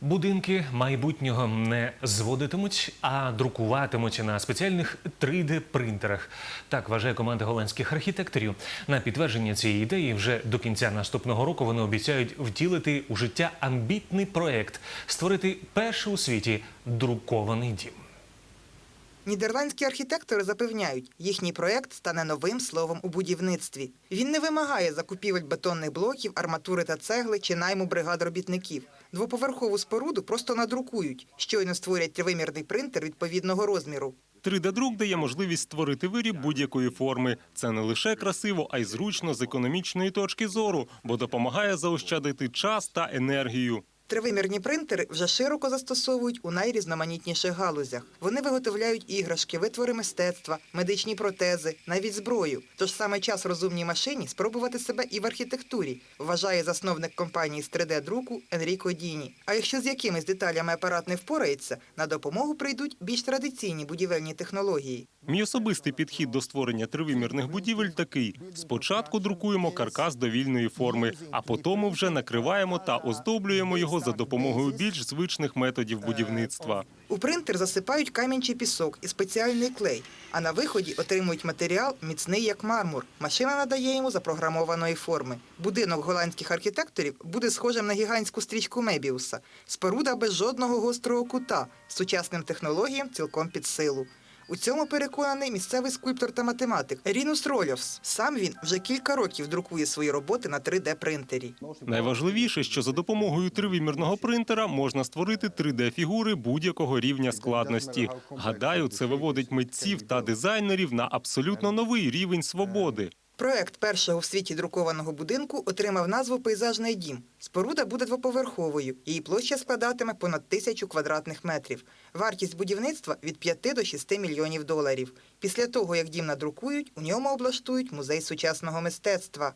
Будинки майбутнього не зводитимуть, а друкуватимуть на спеціальних 3D-принтерах. Так вважає команда голландських архітекторів. На підтвердження цієї ідеї вже до кінця наступного року вони обіцяють втілити у життя амбітний проект створити перший у світі друкований дім. Нідерландські архітектори запевняють, їхній проект стане новим словом у будівництві. Він не вимагає закупівель бетонних блоків, арматури та цегли чи найму бригад робітників. Двоповерхову споруду просто надрукують, щойно створять тривимірний принтер відповідного розміру. 3D-друк дає можливість створити виріб будь-якої форми. Це не лише красиво, а й зручно з економічної точки зору, бо допомагає заощадити час та енергію. Тривимірні принтери вже широко застосовують у найрізноманітніших галузях. Вони виготовляють іграшки, витвори мистецтва, медичні протези, навіть зброю. Тож саме час розумній машині спробувати себе і в архітектурі, вважає засновник компанії з 3D-друку Енріко Діні. А якщо з якимись деталями апарат не впорається, на допомогу прийдуть більш традиційні будівельні технології. Мій особистий підхід до створення тривимірних будівель такий: спочатку друкуємо каркас довільної форми, а потім вже накриваємо та оздоблюємо його за допомогою більш звичних методів будівництва. У принтер засипають камінь чи пісок і спеціальний клей, а на виході отримують матеріал міцний як мармур. Машина надає йому запрограмованої форми. Будинок голландських архітекторів буде схожим на гігантську стрічку Мебіуса. Споруда без жодного гострого кута, сучасним технологіям цілком під силу. У цьому переконаний місцевий скульптор та математик Рінус Рольовс. Сам він вже кілька років друкує свої роботи на 3D-принтері. Найважливіше, що за допомогою тривимірного принтера можна створити 3D-фігури будь-якого рівня складності. Гадаю, це виводить митців та дизайнерів на абсолютно новий рівень свободи. Проект першого в світі друкованого будинку отримав назву Пейзажний дім. Споруда буде двоповерховою. Її площа складатиме понад тисячу квадратних метрів. Вартість будівництва від 5 до 6 мільйонів доларів. Після того, як дім надрукують, у ньому облаштують музей сучасного мистецтва.